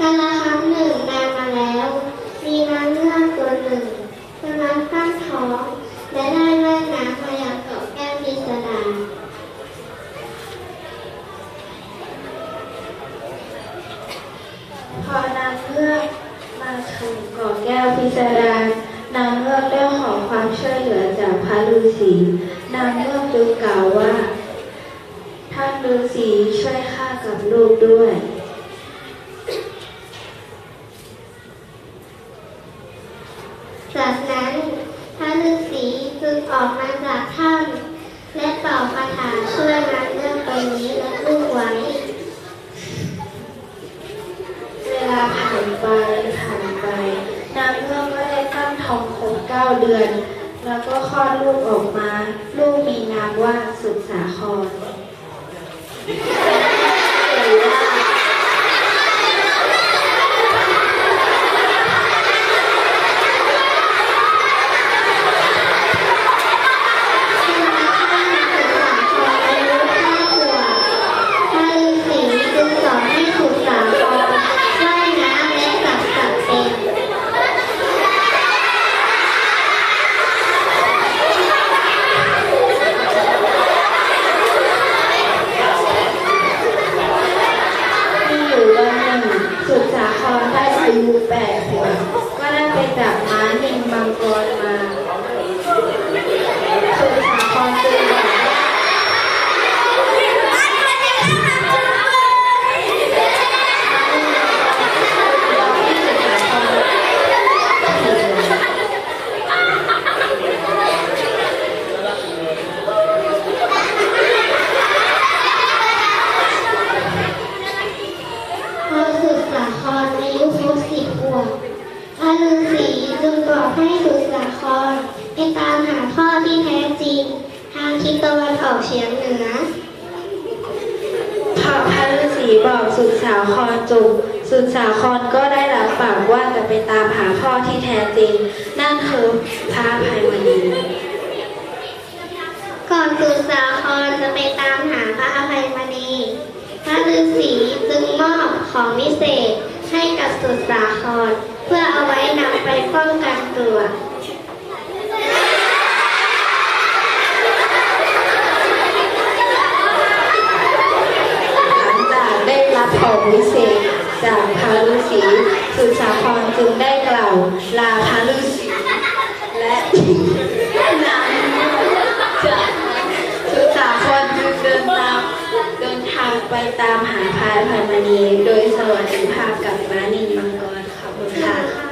กาลครั้งหนึ่งนานมาแล้ว มีนางเงือกตัวหนึ่งกำลังตั้งท้องและได้ว่ายน้ำมาอย่างเกาะแก้วพิสดารพอนางเงือกมาถึงเกาะแก้วพิสดารนางเงือกได้ขอความช่วยเหลือจากพระฤาษีนางเงือกจึงกล่าวว่า ท่านฤาษีช่วยข้ากับลูกด้วย จากนั้นพระฤาษีจึงออกมาจากถ้ำและเป่าคาถาช่วยนางเงือกตัวนี้และลูกไว้ เวลาผ่านไปผ่านไปนางเงือกก็ได้ตั้งท้องครบเก้าเดือน แล้วก็คลอดลูกออกมา ลูกมีนามว่าสุสาคร ท่านฤาษีจึงสอนให้สุสาครว่ายน้ำและสับสับเป็น มีอยู่วันหนึ่งสุดสาคร ได้อายุแปดขวก็ได้ไปจับม้านิงมังกรมาสุดสาครจึงบอกว่าเราที่สุดสาครพอสาคร วบพระฤาษีจึงบอกให้สุดสาครไปตามหาพ่อที่แท้จริง ทางทิศตะวันออกเฉียงเหนือพอพระฤาษีบอกสุดสาครจุกสุดสาครก็ได้รับปากว่าจะไปตามหาพ่อที่แท้จริง นั่นคือพระอภัยมณีก่อนสุดสาครจะไปตามหาพระอภัยมณีพระฤาษีจึงมอบของวิเศษ ให้กับสุดสาคร เพื่อเอาไว้นำไปป้องกันตัวหลังจากได้รับของวิเศษจากพระฤาษีสุสาครจึงได้กล่าวลาพระฤาษีและ ตามหาพายพายมณีโดยสวัสดิภาพกับม้านินมังกรขอบคุณค่ะ